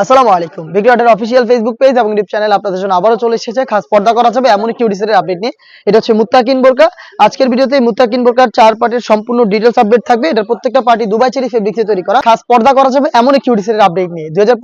আসসালামু আলাইকুম। বিক্রিয়াটার অফিসিয়াল ফেসবুক পেজ এবং ইউটিউব চ্যানেল আপনাদের জন্য আবারও চলে এসেছে। খাস পর্দা করা যাবে এমন একটি উডিসের আপডেট নিয়ে। এটা হচ্ছে মুত্তাকিন বোরকা। আজকের ভিডিওতে মুত্তাকিন বোরকার চার পার্টের সম্পূর্ণ ডিটেলস আপডেট থাকবে। এটার প্রত্যেকটা পার্টি দুবাই চেরি ফেব্রিক্সে তৈরি করা। খাস পর্দা করা যাবে এমন একটি উডিসের আপডেট নিয়ে। দুই হাজার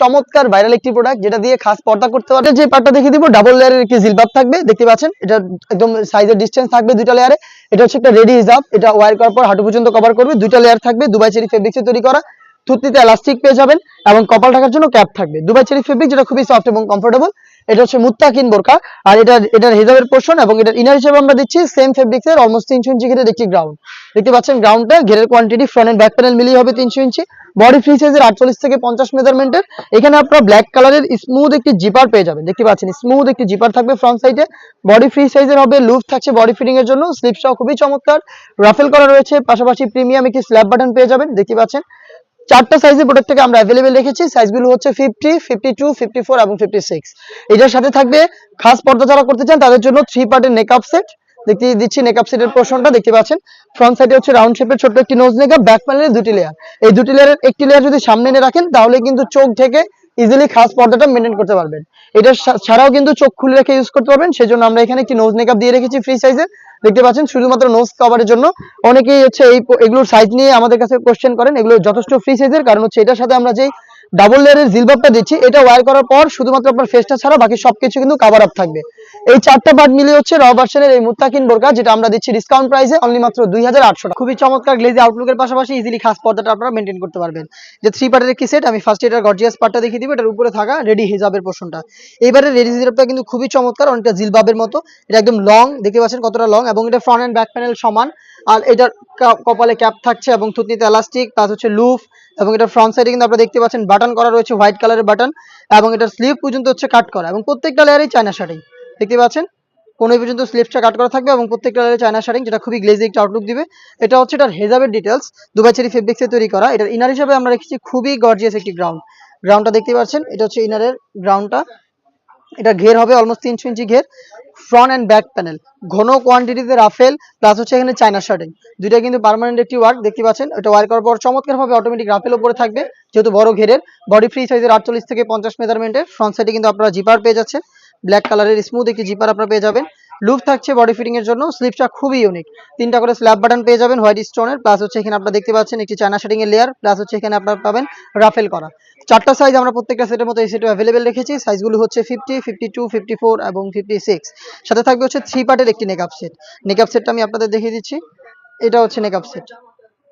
চমৎকার ভাইরাল একটি প্রোডাক্ট যেটা দিয়ে খাস পর্দা করতে পারবে। যে পার্টটা দেখে দিব ডাবল লেয়ারের একটি জিলবাব থাকবে। দেখতে পাচ্ছেন, এটা একদম সাইজের ডিস্টেন্স থাকবে দুইটা লেয়ারে এটা হচ্ছে একটা রেডি হিসাব এটা ওয়ার করার পর হাঁটু পর্যন্ত কভার করবে। দুইটা লেয়ার থাকবে দুবাই চেরি ফেব্রিক্সে তৈরি করা। থুতনিতে এলাস্টিক পেয়ে যাবেন এবং কপাল ঢাকার জন্য ক্যাপ থাকবে। দুবাই চেরি ফেব্রিক যেটা খুবই সফট এবং কমফোর্টেবল এটা হচ্ছে মুত্তাকিন বোরকা আর এটা এটার হেজাবের পোর্শন এবং এটার ইনার হিসেবে আমরা দিচ্ছি সেম ফেব্রিক্স এর অলমোস্ট তিনশো ইঞ্চি ঘেরের একটি গ্রাউন্ড দেখতে পাচ্ছেন গ্রাউন্ডটা ঘেরের quantity front end back panel মিলিয়ে হবে তিনশো ইঞ্চি। বডি ফ্রি সাইজের আটচল্লিশ থেকে পঞ্চাশ মেজারমেন্টের এখানে আপনারা ব্ল্যাক কালারের স্মুথ একটি জিপার পেয়ে যাবেন। দেখতে পাচ্ছেন স্মুথ একটি জিপার থাকবে ফ্রন্ট সাইডে বডি ফ্রি সাইজের হবে লুপ থাকছে বডি ফিটিং এর জন্য। স্লিপ সহ খুবই চমৎকার। রাফেল করা রয়েছে। পাশাপাশি প্রিমিয়াম একটি স্ল্যাব বাটন পেয়ে যাবেন। দেখতে পাচ্ছেন চারটা সাইজের প্রোডাক্ট থেকে আমরা অ্যাভেলেবেল রেখেছি। সাইজগুলো হচ্ছে fifty fifty two fifty four এবং ফিফটি সিক্স এটার সাথে থাকবে খাস পর্দা যারা করতে চান, তাদের জন্য থ্রি পার্টের নেকআপ সেট দেখতে দিচ্ছি নেকআপ সেটের পোর্শনটা দেখতে পাচ্ছেন? ফ্রন্ট সাইডে হচ্ছে রাউন্ড শেপের ছোট্ট একটি নোজ নেকআপ ব্যাক প্যানেলের দুটি লেয়ার এই দুটি লেয়ারের একটি লেয়ার যদি সামনে এনে রাখেন, তাহলে কিন্তু চোখ থেকে ইজিলি খাস পর্দাটা মেনটেন করতে পারবেন। এটা ছাড়াও কিন্তু চোখ খুলে রেখে ইউজ করতে পারবেন, সেজন্য আমরা এখানে একটি নোজ মেকআপ দিয়ে রেখেছি ফ্রি সাইজে দেখতে পাচ্ছেন, শুধুমাত্র নোজ কভারের জন্য। অনেকেই হচ্ছে এই এগুলোর সাইজ নিয়ে আমাদের কাছে কোশ্চেন করেন, এগুলো যথেষ্ট ফ্রি সাইজের কারণ হচ্ছে এটার সাথে আমরা যেই ডাবল লেয়ারের জিলবাবটা দিচ্ছি, এটা ওয়্যার করার পর শুধুমাত্র আপনার ফেসটা ছাড়া বাকি সবকিছু কিন্তু কাভার আপ থাকবে। এই চারটা পার্ট মিলিয়ে হচ্ছে র ভার্সনের এই মুত্তাকিন বোরকা, যেটা আমরা দিচ্ছি ডিসকাউন্ট প্রাইসে অনলি মাত্র দুই হাজার আটশো খুবই চমৎকার গ্লেজি আউটলুকের পাশাপাশি ইজিলি খাস পর্দাটা আপনারা মেনটেন করতে পারবেন। যে থ্রি পার্টের একটি সেট আমি ফার্স্ট এটার গর্জিয়াস পার্টটা দেখিয়ে দিব, এটার উপরে থাকা রেডি হিজাবের পোর্শনটা এবারে রেডি হিজাবটা কিন্তু খুবই চমৎকার, অনেকটা জিলবাবের মতো। এটা একদম লং দেখতে পাচ্ছেন কতটা লং এবং এটা ফ্রন্ট এন্ড ব্যাক প্যানেল সমান। আর এটার কপালে ক্যাপ থাকছে এবং থুতনিতে এলাস্টিক প্লাস হচ্ছে লুফ এবং এটা ফ্রন্ট সাইডে কিন্তু আপনারা দেখতে পাচ্ছেন বাটন করা রয়েছে হোয়াইট কালারের বাটন এবং এটার স্লিভ পর্যন্ত হচ্ছে কাট করা, এবং প্রত্যেকটা লেয়ারেই চায়না শার্টিং দেখতে পাচ্ছেন? কোনো পর্যন্ত স্লিপসটা কাট করা থাকবে এবং প্রত্যেকটা লেয়ারে চায়না শার্টিং যেটা খুবই গ্লেজি একটা আউটলুক দিবে। এটা হচ্ছে এটার হেজাবের ডিটেলস দুবাই চেরি ফেব্রিক্সে তৈরি করা। এটার ইনার হিসাবে আমরা রেখেছি খুবই গর্জিয়াস একটি গ্রাউন্ড গ্রাউন্ডটা দেখতে পাচ্ছেন, এটা হচ্ছে ইনারের গ্রাউন্ডটা এটা ঘের হবে অলমোস্ট তিনশো ইঞ্চি ঘের ফ্রন্ট অ্যান্ড ব্যাক প্যানেল ঘন কোয়ান্টিটিতে রাফেল প্লাস হচ্ছে এখানে চায়না শার্টিং দুইটা কিন্তু পার্মানেন্ট একটি ওয়ার্ক দেখতে পাচ্ছেন। এটা ওয়ার করার পর চমৎকার ভাবে অটোমেটিক রাফেল উপরে থাকবে, যেহেতু বড় ঘেরের। বডি ফ্রি সাইজের আটচল্লিশ থেকে পঞ্চাশ মেজারমেন্টের ফ্রন্ট সাইডে কিন্তু আপনারা জিপার পেয়ে যাচ্ছে ব্ল্যাক কালারের স্মুথ একটি জিপার আপনারা পেয়ে যাবেন। লুপ থাকছে বডি ফিটিং এর জন্য স্লিপটা খুবই ইউনিক তিনটা করে স্ল্যাব বাটন পেয়ে যাবেন হোয়াইট স্টোনের প্লাস হচ্ছে এখানে আপনারা দেখতে পাচ্ছেন একটি চায়না শার্টিং এর লেয়ার প্লাস হচ্ছে এখানে আপনারা পাবেন রাফেল করা। চারটা সাইজ আমরা প্রত্যেকটা সেটের মতো এই সেটে অ্যাভেলেবেল রেখেছি। সাইজগুলো হচ্ছে fifty fifty two fifty four এবং ফিফটি সিক্স সাথে থাকবে হচ্ছে থ্রি পার্টের একটি নেকআপ সেট নেকআপ সেটটা আমি আপনাদের দেখিয়ে দিচ্ছি। এটা হচ্ছে নেকআপ সেট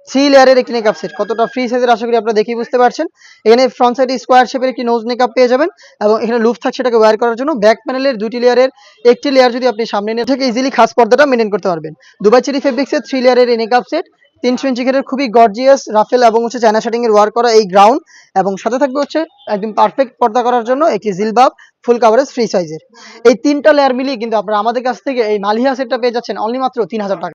থ্রি লেয়ারের একটি নেকআপ সেট কতটা ফ্রি সাইজের আশা করি আপনারা দেখেই বুঝতে পারছেন। এখানে ফ্রন্ট সাইডে স্কোয়ার শেপের একটি নোজ নেকআপ পেয়ে যাবেন এবং এখানে লুপ থাকছে সেটাকে ওয়্যার করার জন্য। ব্যাক প্যানেলের দুটি লেয়ারের একটি লেয়ার যদি আপনি সামনে নিয়ে থেকে ইজিলি খাস পর্দাটা মেনটেন করতে পারবেন। দুবাই চেরি ফেব্রিক্সের থ্রি লেয়ারের এই নেকআপ সেট তিনশো ইঞ্চি ঘেরের খুবই গর্জিয়াস রাফেল এবং হচ্ছে চায়না শার্টিং এর ওয়ার করা এই গ্রাউন্ড এবং সাথে থাকবে হচ্ছে একদম পারফেক্ট পর্দা করার জন্য একটি জিলবাব ফুল কাভারেজ ফ্রি সাইজের এই তিনটা লেয়ার মিলিয়ে কিন্তু আপনারা আমাদের কাছ থেকে এই মালিহা সেটটা পেয়ে যাচ্ছেন অনলি মাত্র তিন হাজার টাকা।